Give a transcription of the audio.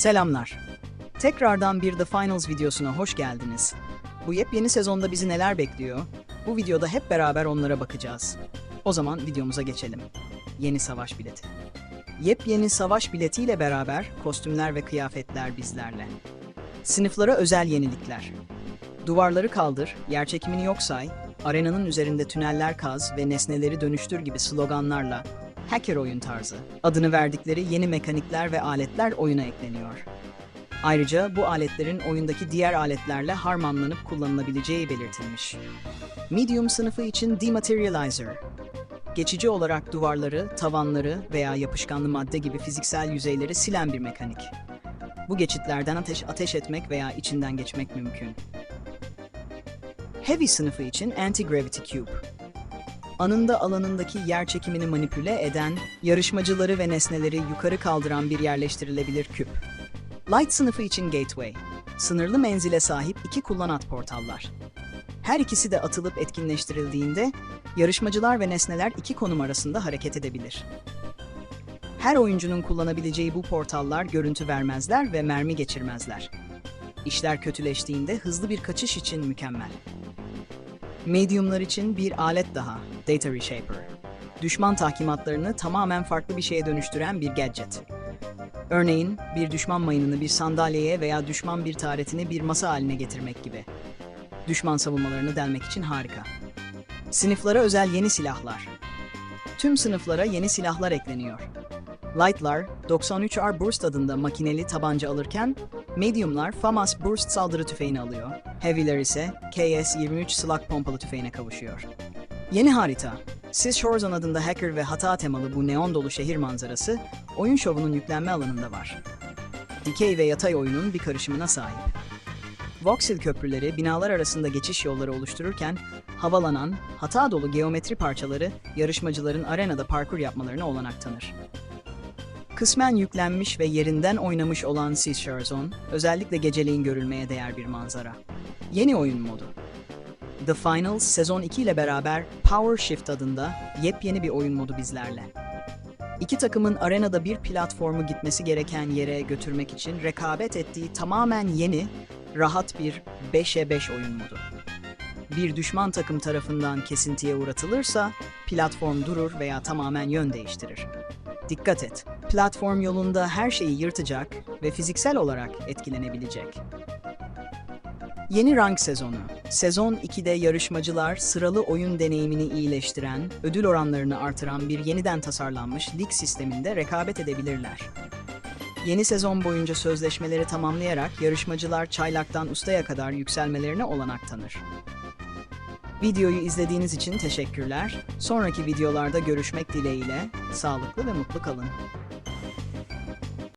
Selamlar. Tekrardan bir The Finals videosuna hoş geldiniz. Bu yepyeni sezonda bizi neler bekliyor? Bu videoda hep beraber onlara bakacağız. O zaman videomuza geçelim. Yeni savaş bileti. Yepyeni savaş biletiyle beraber kostümler ve kıyafetler bizlerle. Sınıflara özel yenilikler. Duvarları kaldır, yerçekimini yok say, arenanın üzerinde tüneller kaz ve nesneleri dönüştür gibi sloganlarla hacker oyun tarzı adını verdikleri yeni mekanikler ve aletler oyuna ekleniyor. Ayrıca bu aletlerin oyundaki diğer aletlerle harmanlanıp kullanılabileceği belirtilmiş. Medium sınıfı için Dematerializer. Geçici olarak duvarları, tavanları veya yapışkanlı madde gibi fiziksel yüzeyleri silen bir mekanik. Bu geçitlerden ateş, ateş etmek veya içinden geçmek mümkün. Heavy sınıfı için Anti-Gravity Cube. Anında alanındaki yer çekimini manipüle eden, yarışmacıları ve nesneleri yukarı kaldıran bir yerleştirilebilir küp. Light sınıfı için Gateway. Sınırlı menzile sahip iki kullanat portallar. Her ikisi de atılıp etkinleştirildiğinde, yarışmacılar ve nesneler iki konum arasında hareket edebilir. Her oyuncunun kullanabileceği bu portallar görüntü vermezler ve mermi geçirmezler. İşler kötüleştiğinde hızlı bir kaçış için mükemmel. Medium'lar için bir alet daha, Data Reshaper. Düşman tahkimatlarını tamamen farklı bir şeye dönüştüren bir gadget. Örneğin bir düşman mayınını bir sandalyeye veya düşman bir taretini bir masa haline getirmek gibi. Düşman savunmalarını delmek için harika. Sınıflara özel yeni silahlar. Tüm sınıflara yeni silahlar ekleniyor. Light'lar 93R Burst adında makineli tabanca alırken, Medium'lar FAMAS Burst saldırı tüfeğini alıyor. Heavy'ler ise KS-23 Slug pompalı tüfeğine kavuşuyor. Yeni harita. Sis Horizon adında hacker ve hata temalı bu neon dolu şehir manzarası, oyun şovunun yüklenme alanında var. Dikey ve yatay oyunun bir karışımına sahip. Voxel köprüleri binalar arasında geçiş yolları oluştururken, havalanan, hata dolu geometri parçaları yarışmacıların arenada parkur yapmalarına olanak tanır. Kısmen yüklenmiş ve yerinden oynamış olan Seashore Zone, özellikle geceleyin görülmeye değer bir manzara. Yeni oyun modu. The Finals sezon 2 ile beraber Power Shift adında yepyeni bir oyun modu bizlerle. İki takımın arenada bir platformu gitmesi gereken yere götürmek için rekabet ettiği tamamen yeni, rahat bir 5'e 5 oyun modu. Bir düşman takım tarafından kesintiye uğratılırsa platform durur veya tamamen yön değiştirir. Dikkat et, platform yolunda her şeyi yırtacak ve fiziksel olarak etkilenebilecek. Yeni rank sezonu. Sezon 2'de yarışmacılar sıralı oyun deneyimini iyileştiren, ödül oranlarını artıran bir yeniden tasarlanmış lig sisteminde rekabet edebilirler. Yeni sezon boyunca sözleşmeleri tamamlayarak yarışmacılar çaylaktan ustaya kadar yükselmelerine olanak tanır. Videoyu izlediğiniz için teşekkürler. Sonraki videolarda görüşmek dileğiyle sağlıklı ve mutlu kalın.